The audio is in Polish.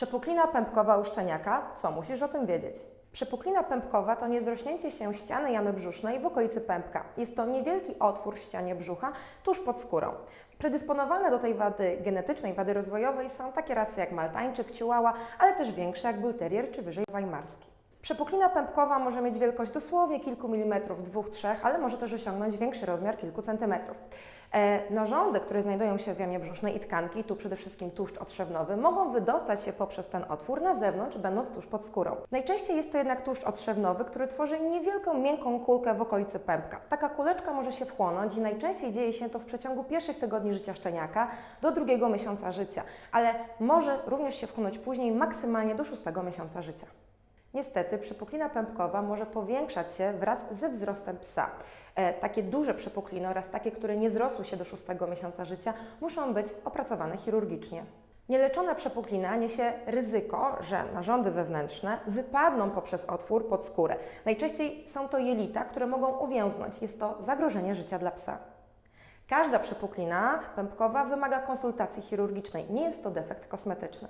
Przepuklina pępkowa u szczeniaka. Co musisz o tym wiedzieć? Przepuklina pępkowa to niezrośnięcie się ściany jamy brzusznej w okolicy pępka. Jest to niewielki otwór w ścianie brzucha tuż pod skórą. Predysponowane do tej wady genetycznej, wady rozwojowej są takie rasy jak maltańczyk, ciułała, ale też większe jak bull terrier czy wyżej weimarski. Przepuklina pępkowa może mieć wielkość dosłownie kilku milimetrów, dwóch, trzech, ale może też osiągnąć większy rozmiar kilku centymetrów. E, narządy, które znajdują się w jamie brzusznej i tkanki, tu przede wszystkim tłuszcz otrzewnowy, mogą wydostać się poprzez ten otwór na zewnątrz, będąc tuż pod skórą. Najczęściej jest to jednak tłuszcz otrzewnowy, który tworzy niewielką, miękką kulkę w okolicy pępka. Taka kuleczka może się wchłonąć i najczęściej dzieje się to w przeciągu pierwszych tygodni życia szczeniaka do drugiego miesiąca życia, ale może również się wchłonąć później, maksymalnie do szóstego miesiąca życia. Niestety przepuklina pępkowa może powiększać się wraz ze wzrostem psa. E, takie duże przepukliny oraz takie, które nie zrosły się do szóstego miesiąca życia, muszą być opracowane chirurgicznie. Nieleczona przepuklina niesie ryzyko, że narządy wewnętrzne wypadną poprzez otwór pod skórę. Najczęściej są to jelita, które mogą uwięznąć. Jest to zagrożenie życia dla psa. Każda przepuklina pępkowa wymaga konsultacji chirurgicznej. Nie jest to defekt kosmetyczny.